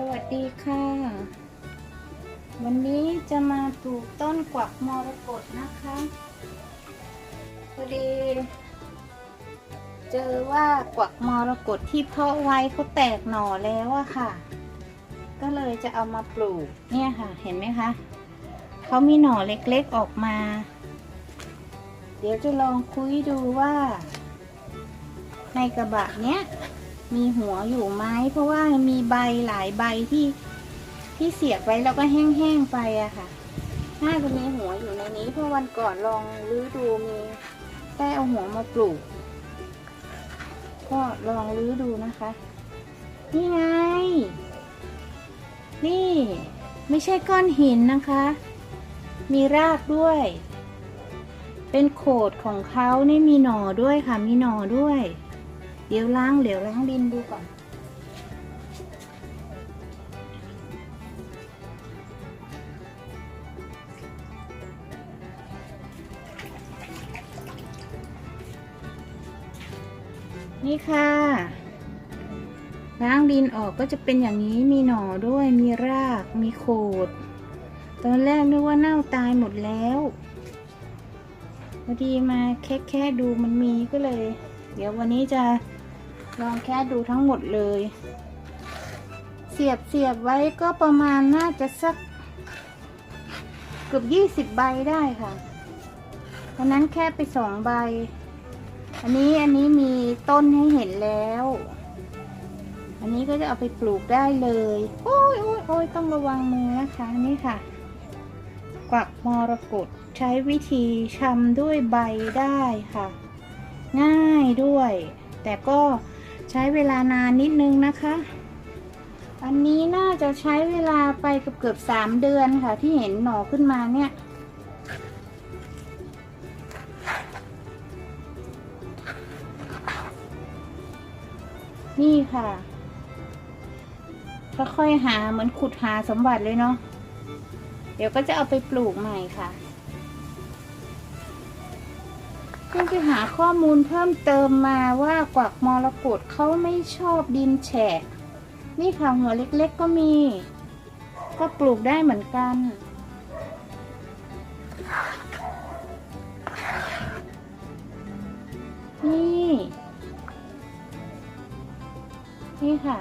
สวัสดีค่ะ วันนี้จะมาปลูกต้นกวักมรกตนะคะพอดี เจอว่ากวักมรกตที่เพาะไว้เขาแตกหน่อแล้วอะค่ะ ก็เลยจะเอามาปลูกเนี่ยค่ะ เห็นไหมคะเขามีหน่อเล็กๆออกมา เดี๋ยวจะลองคุยดูว่า ในกระบะเนี้ย มีหัวอยู่ไหมเพราะว่ามีใบหลายใบที่ที่เสียบไว้แล้วก็แห้งๆไปอะค่ะ น่าจะมีหัวอยู่ในนี้ เพราะวันก่อนลองรื้อดูมีได้เอาหัวมาปลูก ก็ลองรื้อดูนะคะ นี่ไง นี่ไม่ใช่ก้อนหินนะคะ มีรากด้วย เป็นโขดของเขานี่มีหน่อด้วยค่ะ มีหน่อด้วย เดี๋ยวล้างเหลวล้างดินดูก่อน นี่ค่ะ ล้างดินออกก็จะเป็นอย่างนี้มีหน่อด้วยมีรากมีโขด ตอนแรกนึกว่าเน่าตายหมดแล้วพอดีมาแค่แค่ดูมันมีก็เลย เดี๋ยววันนี้จะ ลองแค่ดูทั้งหมดเลย เสียบเสียบไว้ก็ประมาณน่าจะสัก เกือบยี่สิบใบได้ค่ะวันนั้นแค่ไปสองใบ อันนี้อันนี้มีต้นให้เห็นแล้ว อันนี้ก็จะเอาไปปลูกได้เลย โอ้ยโอ้ยโอ้ยต้องระวังมือนะคะนี่ค่ะ กวักมรกตใช้วิธีชำด้วยใบได้ค่ะ ง่ายด้วย แต่ก็ ใช้เวลานานนิดนึงนะคะ อันนี้น่าจะใช้เวลาไปเกือบเกือบสามเดือนค่ะ ที่เห็นหน่อขึ้นมาเนี่ยนี่ค่ะค่อยๆหาเหมือนขุดหาสมบัติเลยเนาะ เดี๋ยวก็จะเอาไปปลูกใหม่ค่ะ เพิ่งไปหาข้อมูลเพิ่มเติมมาว่ากวักมรกตเขาไม่ชอบดินแฉะ นี่ค่ะหัวเล็กๆก็มี ก็ปลูกได้เหมือนกันนี่ นี่ค่ะ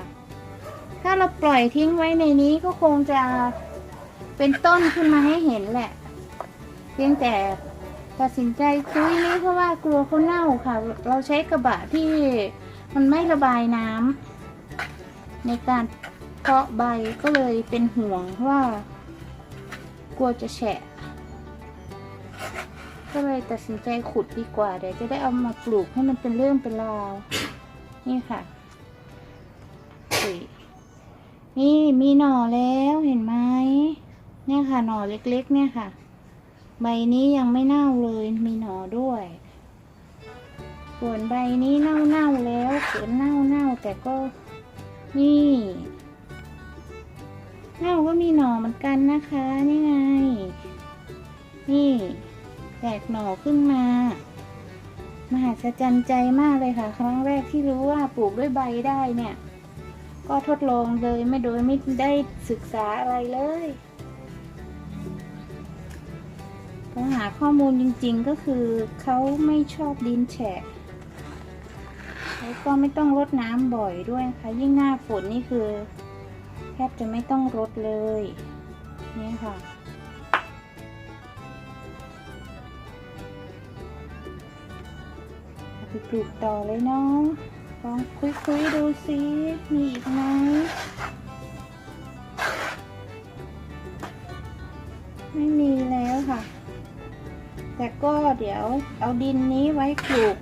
ถ้าเราปล่อยทิ้งไว้ในนี้ก็คงจะเป็นต้นขึ้นมาให้เห็นแหละ เพียงแต่ ตัดสินใจซื้อนี้เพราะว่ากลัวเขาเน่าค่ะ เราใช้กระบะที่มันไม่ระบายน้ำในการเพาะใบก็เลยเป็นห่วงว่า กลัวจะแฉะ ก็เลยตัดสินใจขุดดีกว่าเดี๋ยวจะได้เอามาปลูกให้มันเป็นเรื่องเป็นราวนี่ค่ะนี่มีหน่อแล้วเห็นไหมเนี่ยค่ะหน่อเล็กๆ เนี่ยค่ะ ใบนี้ยังไม่เน่าเลยมีหนอด้วย ส่วนใบนี้เน่าๆแล้วเขืนเน่าๆแต่ก็นี่เน่าก็มีหน่อเหมือนกันนะคะ นี่ไง นี่แตกหน่อขึ้นมามหัศจรรย์ใจมากเลยค่ะ ครั้งแรกที่รู้ว่าปลูกด้วยใบได้เนี่ย ก็ทดลองเลยไม่โดยไม่ได้ศึกษาอะไรเลย พอหาข้อมูลจริงๆก็คือเขาไม่ชอบดินแฉะแล้วก็ไม่ต้องรดน้ำบ่อยด้วยค่ะยิ่งหน้าฝนนี่คือ แทบจะไม่ต้องรดเลยนี่ค่ะเอาไปปลูกต่อเลยเนาะลองคุยๆดูสิมีอีกไหมไม่มีแล้ว แต่ก็เดี๋ยวเอาดินนี้ไว้ปลูก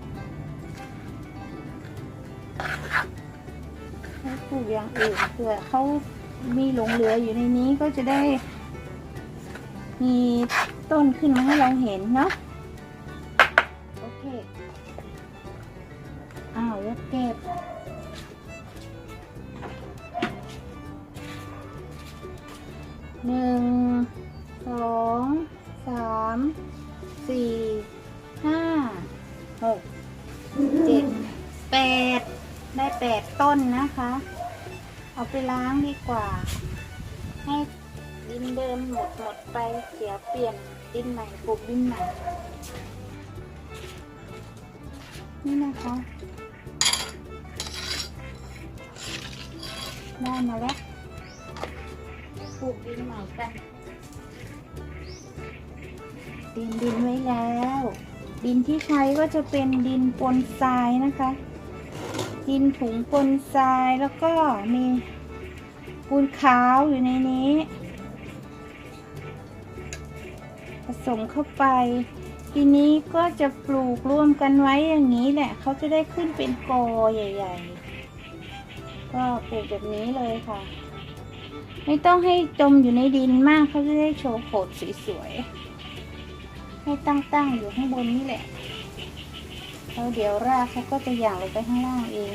ไว้ปลูกอย่างอื่นเผื่อเขามีหลงเหลืออยู่ในนี้ก็จะได้ มีต้นขึ้นมาให้เราเห็นเนาะโอเค อ้าวแล้วเก็บหนึ่งสองสาม สี่ห้าหกเจ็ดแปดได้แปดต้นนะคะ เอาไปล้างดีกว่า ให้ดินเดิมหมดหมดไปเดี๋ยเปลี่ยนดินใหม่ปลูกดินใหม่นี่นะคะได้มาแล้วปลูกดินใหม่กัน ดินดินไว้แล้ว ดินที่ใช้ก็จะเป็นดินปนทรายนะคะ ดินถุงปนทรายแล้วก็มีปูนขาวอยู่ในนี้ ผสมเข้าไป ทีนี้ก็จะปลูกร่วมกันไว้อย่างนี้แหละเขาจะได้ขึ้นเป็นกอใหญ่ ๆ ก็ปลูกแบบนี้เลยค่ะไม่ต้องให้จมอยู่ในดินมากเขาจะได้โชว์โขดสวยๆ ให้ตั้งๆอยู่ข้างบนนี่แหละแล้วเดี๋ยวรากเขาก็จะหย่างลงไปข้างล่างเอง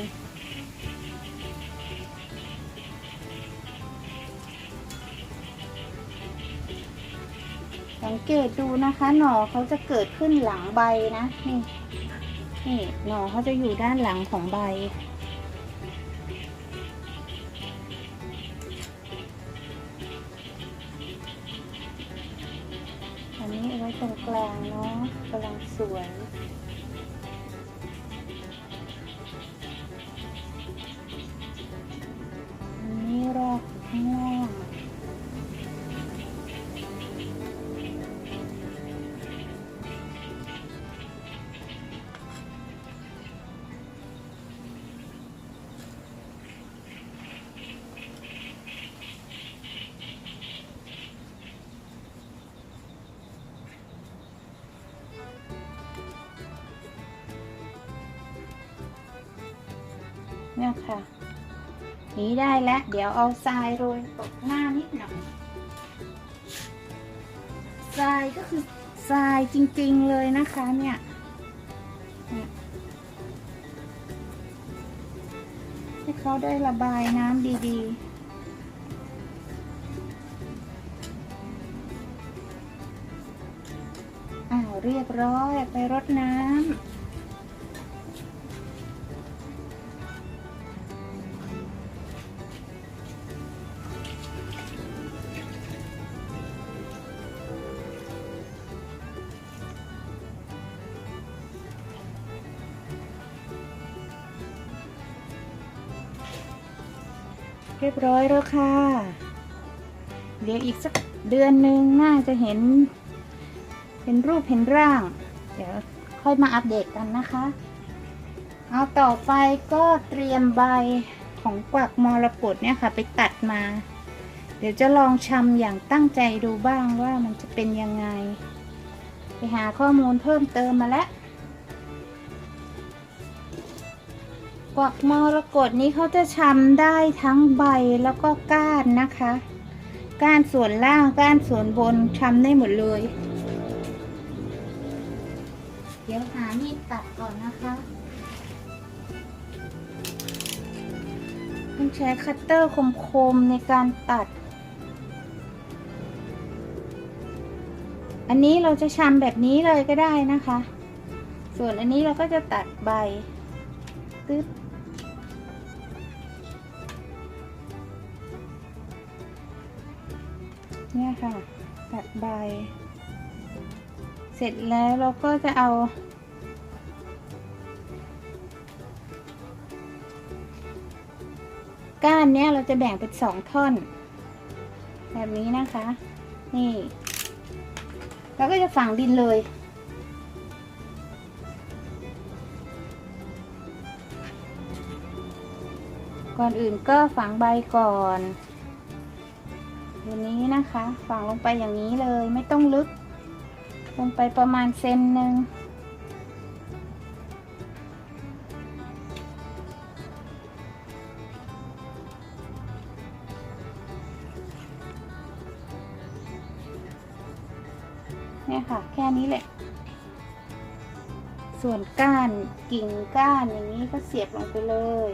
สังเกตดูนะคะหน่อเขาจะเกิดขึ้นหลังใบนะ นี่ นี่หน่อเขาจะอยู่ด้านหลังของใบ ตรงกลางเนาะกำลังสวยนี่รากอยู่ เนี่ยค่ะ นี้ได้แล้ว เดี๋ยวเอาทรายโรยตกหน้านิดหน่อยทรายก็คือทรายจริงๆเลยนะคะเนี่ยให้เขาได้ระบายน้ำดีๆอ้าเรียบร้อยไปรดน้ำ เรียบร้อยแล้วค่ะ เดี๋ยวอีกสักเดือนหนึ่งน่าจะเห็นเห็นรูปเห็นร่าง เดี๋ยวค่อยมาอัปเดตกันนะคะ เอาต่อไปก็เตรียมใบของกวักมรกตเนี่ยค่ะ ไปตัดมา เดี๋ยวจะลองชำอย่างตั้งใจดูบ้างว่ามันจะเป็นยังไง ไปหาข้อมูลเพิ่มเติมมาแล้ว กวักมรกตนี้เขาจะชำได้ทั้งใบแล้วก็ก้านนะคะ ก้านส่วนล่างก้านส่วนบนชำได้หมดเลย เดี๋ยวหามีดตัดก่อนนะคะต้องใช้คัตเตอร์คมๆในการตัด อันนี้เราจะชำแบบนี้เลยก็ได้นะคะ ส่วนอันนี้เราก็จะตัดใบตึ๊ด เนี่ยค่ะ ตัดใบ เสร็จแล้วเราก็จะเอา ก้านเนี้ยเราจะแบ่งเป็นสองท่อน แบบนี้นะคะ นี่แล้วก็จะฝังดินเลยก่อนอื่นก็ฝังใบก่อน อย่างนี้นะคะฝังลงไปอย่างนี้เลยไม่ต้องลึก ลงไปประมาณเซนหนึ่งเนี่ยค่ะ แค่นี้แหละ ส่วนก้านกิ่งก้านอย่างนี้ก็เสียบลงไปเลย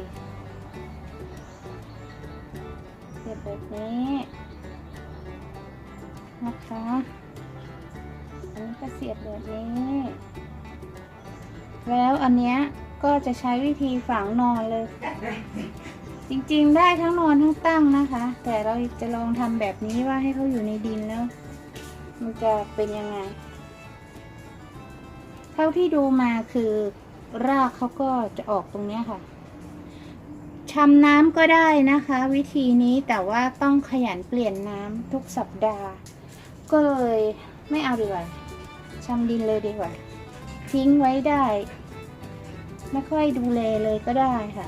เสียบแบบนี้ นะคะอันนี้ก็เสียบแบบนี้ แล้วอันเนี้ยก็จะใช้วิธีฝังนอนเลย จริงๆได้ทั้งนอนทั้งตั้งนะคะ แต่เราจะลองทำแบบนี้ว่าให้เขาอยู่ในดินแล้ว มันจะเป็นยังไง เท่าที่ดูมาคือรากเขาก็จะออกตรงเนี้ยค่ะชำน้ำก็ได้นะคะ วิธีนี้แต่ว่าต้องขยันเปลี่ยนน้ำทุกสัปดาห์ ก็เลยไม่เอาดีกว่าชำดินเลยดีกว่า ทิ้งไว้ได้ ไม่ค่อยดูแลเลยก็ได้ค่ะ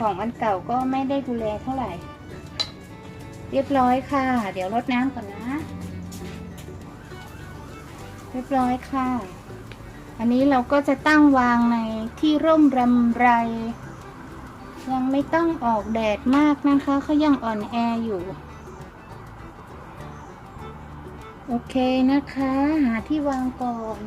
ของอันเก่าก็ไม่ได้ดูแลเท่าไหร่ เรียบร้อยค่ะ เดี๋ยวรดน้ำก่อนนะ เรียบร้อยค่ะ อันนี้เราก็จะตั้งวางในที่ร่มรำไร ยังไม่ต้องออกแดดมากนะคะเขายังอ่อนแออยู่ โอเคนะคะ หาที่วางก่อน